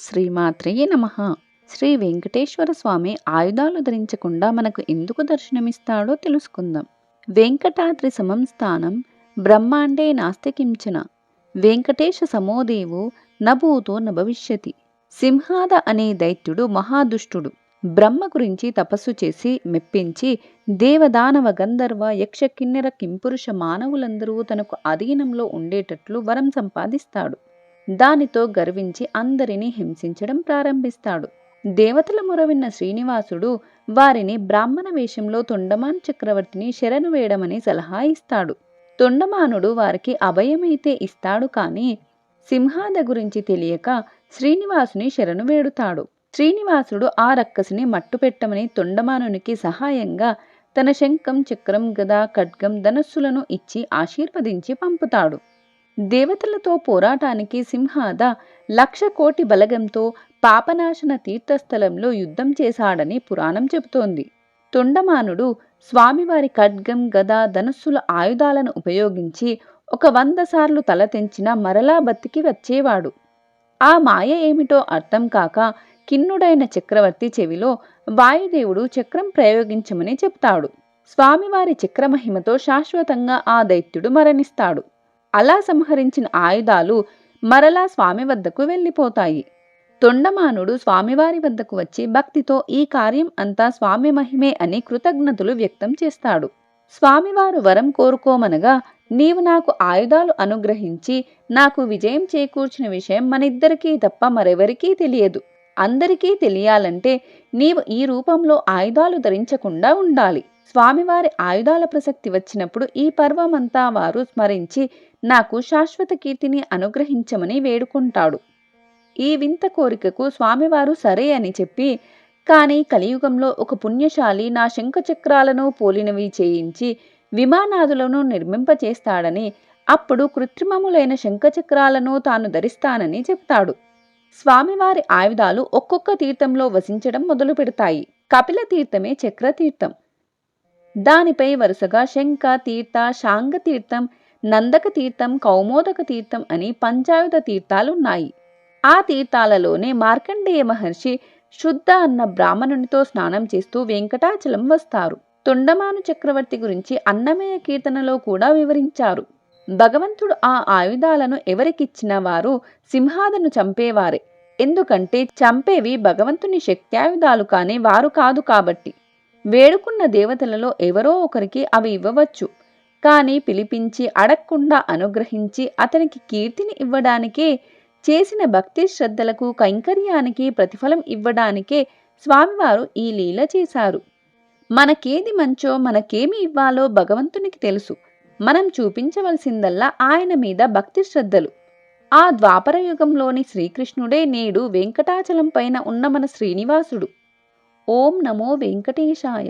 శ్రీమాత్రయే నమ. శ్రీ వెంకటేశ్వర స్వామి ఆయుధాలు ధరించకుండా మనకు ఎందుకు దర్శనమిస్తాడో తెలుసుకుందాం. వెంకటాద్రి సమం స్థానం బ్రహ్మాండే నాస్తికించిన. వెంకటేశ సమోదేవు నభూతో నభవిష్యతి. సింహాద అనే దైత్యుడు మహాదుష్టుడు. బ్రహ్మ గురించి తపస్సు చేసి మెప్పించి దేవదానవ గంధర్వ యక్ష కిన్నెర కింపురుష మానవులందరూ తనకు అధీనంలో ఉండేటట్లు వరం సంపాదిస్తాడు. దానితో గర్వించి అందరినీ హింసించడం ప్రారంభిస్తాడు. దేవతల మొరవిన్న శ్రీనివాసుడు వారిని బ్రాహ్మణ వేషంలో తొండమాన్ చక్రవర్తిని శరణు వేయడమని సలహా ఇస్తాడు. తొండమానుడు వారికి అభయమైతే ఇస్తాడు కానీ సింహాద గురించి తెలియక శ్రీనివాసుని శరణు వేడుతాడు. శ్రీనివాసుడు ఆ రక్కసిని మట్టుపెట్టమని తొండమానునికి సహాయంగా తన శంఖం చక్రం గద ఖడ్గం ధనస్సులను ఇచ్చి ఆశీర్వదించి పంపుతాడు. దేవతలతో పోరాటానికి సింహాద లక్ష కోటి బలగంతో పాపనాశన తీర్థస్థలంలో యుద్ధం చేశాడని పురాణం చెబుతోంది. తొండమానుడు స్వామివారి ఖడ్గం గద ధనస్సుల ఆయుధాలను ఉపయోగించి ఒక వంద సార్లు తల తెంచిన మరలా బతికి వచ్చేవాడు. ఆ మాయ ఏమిటో అర్థం కాక కిన్నుడైన చక్రవర్తి చెవిలో వాయుదేవుడు చక్రం ప్రయోగించమని చెప్తాడు. స్వామివారి చక్రమహిమతో శాశ్వతంగా ఆ దైత్యుడు మరణిస్తాడు. అలా సంహరించిన ఆయుధాలు మరలా స్వామి వద్దకు వెళ్ళిపోతాయి. తొండమానుడు స్వామివారి వద్దకు వచ్చి భక్తితో ఈ కార్యం అంతా స్వామి మహిమే అని కృతజ్ఞతలు వ్యక్తం చేస్తాడు. స్వామివారు వరం కోరుకోమనగా నీవు నాకు ఆయుధాలు అనుగ్రహించి నాకు విజయం చేకూర్చిన విషయం మనిద్దరికీ తప్ప మరెవరికీ తెలియదు. అందరికీ తెలియాలంటే నీవు ఈ రూపంలో ఆయుధాలు ధరించకుండా ఉండాలి. స్వామివారి ఆయుధాల ప్రసక్తి వచ్చినప్పుడు ఈ పర్వమంతా వారు స్మరించి నాకు శాశ్వత కీర్తిని అనుగ్రహించమని వేడుకుంటాడు. ఈ వింత కోరికకు స్వామివారు సరే అని చెప్పి కానీ కలియుగంలో ఒక పుణ్యశాలి నా శంఖచక్రాలను పోలినవి చేయించి విమానాదులను నిర్మింపచేస్తాడని అప్పుడు కృత్రిమములైన శంఖచక్రాలను తాను ధరిస్తానని చెప్తాడు. స్వామివారి ఆయుధాలు ఒక్కొక్క తీర్థంలో వసించడం మొదలు పెడతాయి కపిల తీర్థమే చక్రతీర్థం. దానిపై వరుసగా శంఖ తీర్థ శాంగ తీర్థం నందక తీర్థం కౌమోదక తీర్థం అని పంచాయుధ తీర్థాలున్నాయి. ఆ తీర్థాలలోనే మార్కండేయ మహర్షి శుద్ధ అన్న బ్రాహ్మణునితో స్నానం చేస్తూ వెంకటాచలం వస్తారు. తొండమాను చక్రవర్తి గురించి అన్నమయ కీర్తనలో కూడా వివరించారు. భగవంతుడు ఆ ఆయుధాలను ఎవరికిచ్చిన వారు సింహాదను చంపేవారే. ఎందుకంటే చంపేవి భగవంతుని శక్త్యాయుధాలు కానీ వారు కాదు కాబట్టి. వేడుకున్న దేవతలలో ఎవరో ఒకరికి అవి ఇవ్వవచ్చు. కానీ పిలిపించి అడగకుండా అనుగ్రహించి అతనికి కీర్తిని ఇవ్వడానికే చేసిన భక్తి శ్రద్ధలకు కైంకర్యానికి ప్రతిఫలం ఇవ్వడానికే స్వామివారు ఈ లీల చేశారు. మనకేది మంచో మనకేమి ఇవ్వాలో భగవంతునికి తెలుసు. మనం చూపించవలసిందల్లా ఆయన మీద భక్తి శ్రద్ధలు. ఆ ద్వాపర యుగంలోని శ్రీకృష్ణుడే నేడు వెంకటాచలం పైన ఉన్న మన శ్రీనివాసుడు. ఓం నమో వెంకటేశాయ.